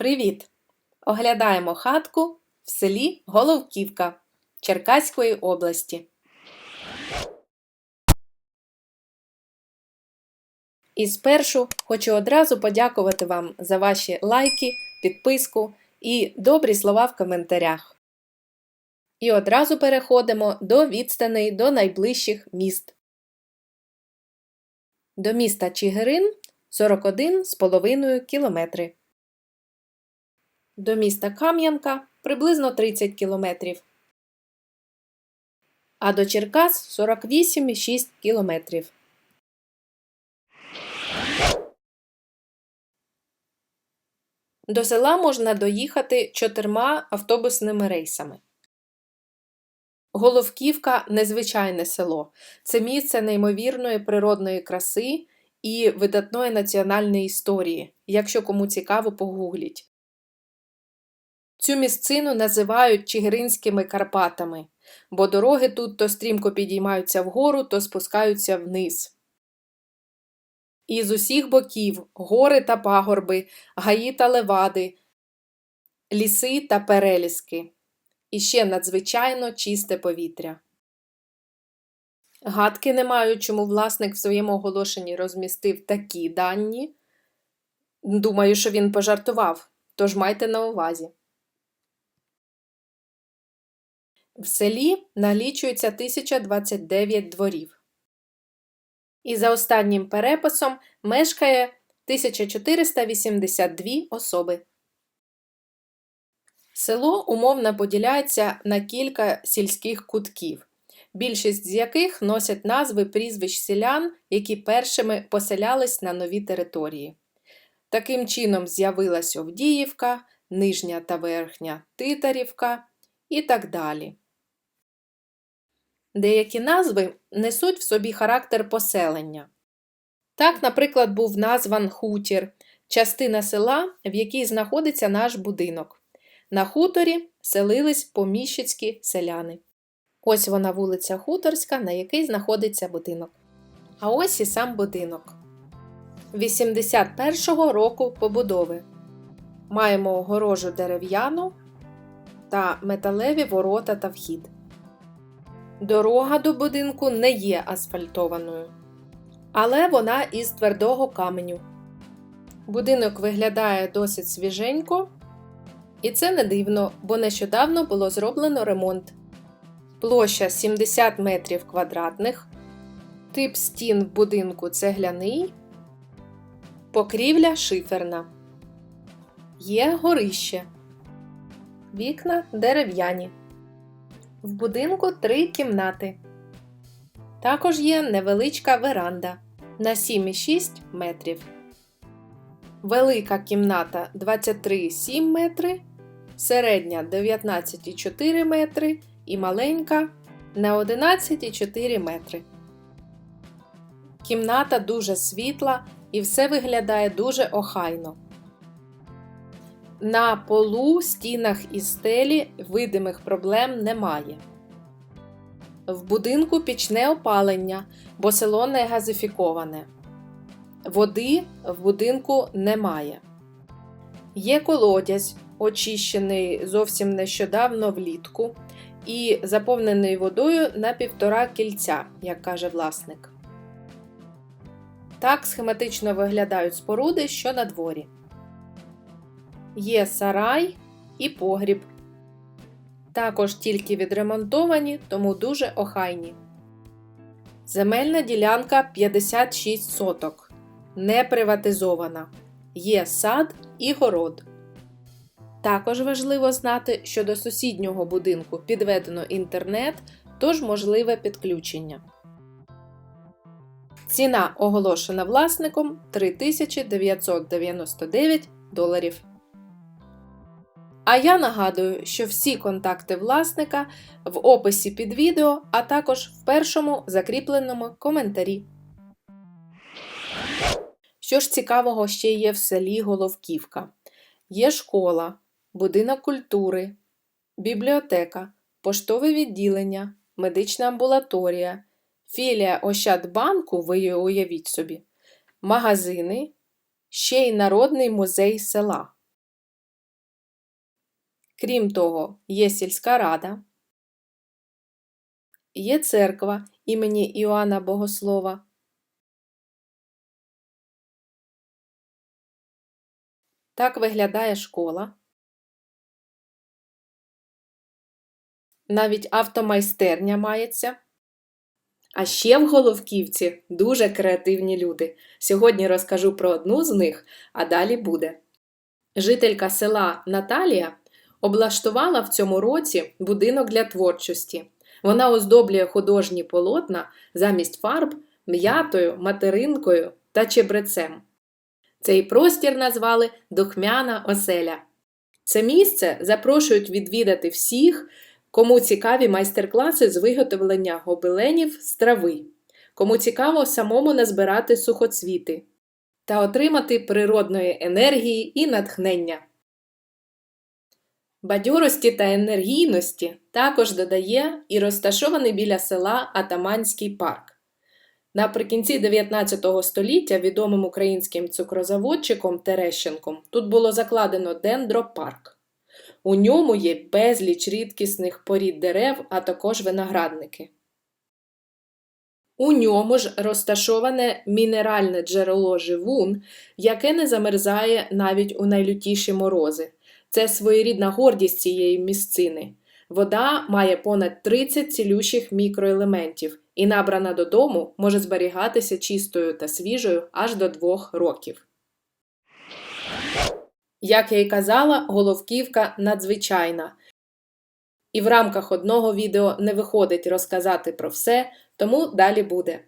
Привіт! Оглядаємо хатку в селі Головківка Черкаської області. І спершу хочу одразу подякувати вам за ваші лайки, підписку і добрі слова в коментарях. І одразу переходимо до відстаней до найближчих міст. До міста Чигирин 41,5 км. До міста Кам'янка приблизно 30 км. А до Черкас 48,6 км. До села можна доїхати чотирма автобусними рейсами. Головківка незвичайне село. Це місце неймовірної природної краси і видатної національної історії, якщо кому цікаво, погугліть. Цю місцину називають Чигиринськими Карпатами, бо дороги тут то стрімко підіймаються вгору, то спускаються вниз. І з усіх боків гори та пагорби, гаї та левади, ліси та переліски. І ще надзвичайно чисте повітря. Гадки не маю, чому власник в своєму оголошенні розмістив такі дані. Думаю, що він пожартував, тож майте на увазі. В селі налічується 1029 дворів. І за останнім переписом мешкає 1482 особи. Село умовно поділяється на кілька сільських кутків, більшість з яких носять назви прізвищ селян, які першими поселялись на нові території. Таким чином з'явилась Овдіївка, Нижня та Верхня Титарівка і так далі. Деякі назви несуть в собі характер поселення. Так, наприклад, був назван хутір, частина села, в якій знаходиться наш будинок. На хуторі селились поміщицькі селяни. Ось вона вулиця Хуторська, на якій знаходиться будинок. А ось і сам будинок. 81-го року побудови. Маємо огорожу дерев'яну та металеві ворота та вхід. Дорога до будинку не є асфальтованою, але вона із твердого каменю. Будинок виглядає досить свіженько, і це не дивно, бо нещодавно було зроблено ремонт. Площа 70 метрів квадратних, тип стін в будинку цегляний, покрівля шиферна. Є горище, вікна дерев'яні. В будинку три кімнати. Також є невеличка веранда на 7,6 метрів. Велика кімната 23,7 метри, середня 19,4 метри і маленька на 11,4 метри. Кімната дуже світла і все виглядає дуже охайно. На полу, стінах і стелі видимих проблем немає. В будинку пічне опалення, бо село не газифіковане. Води в будинку немає. Є колодязь, очищений зовсім нещодавно влітку, і заповнений водою на півтора кільця, як каже власник. Так схематично виглядають споруди, що на дворі. Є сарай і погріб. Також тільки відремонтовані, тому дуже охайні. Земельна ділянка 56 соток. Не приватизована. Є сад і город. Також важливо знати, що до сусіднього будинку підведено інтернет, тож можливе підключення. Ціна оголошена власником 3999 доларів. А я нагадую, що всі контакти власника в описі під відео, а також в першому закріпленому коментарі. Що ж цікавого ще є в селі Головківка? Є школа, будинок культури, бібліотека, поштове відділення, медична амбулаторія, філія Ощадбанку, ви уявіть собі, магазини, ще й Народний музей села. Крім того, є сільська рада, є церква імені Іоанна Богослова. Так виглядає школа. Навіть автомайстерня мається. А ще в Головківці дуже креативні люди. Сьогодні розкажу про одну з них, а далі буде. Жителька села Наталія облаштувала в цьому році будинок для творчості. Вона оздоблює художні полотна замість фарб м'ятою, материнкою та чебрецем. Цей простір назвали Духмяна оселя. Це місце запрошують відвідати всіх, кому цікаві майстер-класи з виготовлення гобеленів з трави, кому цікаво самому назбирати сухоцвіти та отримати природної енергії і натхнення. Бадьорості та енергійності також додає і розташований біля села Атаманський парк. Наприкінці 19 століття відомим українським цукрозаводчиком Терещенком тут було закладено дендропарк. У ньому є безліч рідкісних порід дерев, а також виноградники. У ньому ж розташоване мінеральне джерело живун, яке не замерзає навіть у найлютіші морози. Це своєрідна гордість цієї місцини. Вода має понад 30 цілющих мікроелементів і набрана додому може зберігатися чистою та свіжою аж до 2 років. Як я й казала, головківка надзвичайна. І в рамках одного відео не виходить розказати про все, тому далі буде.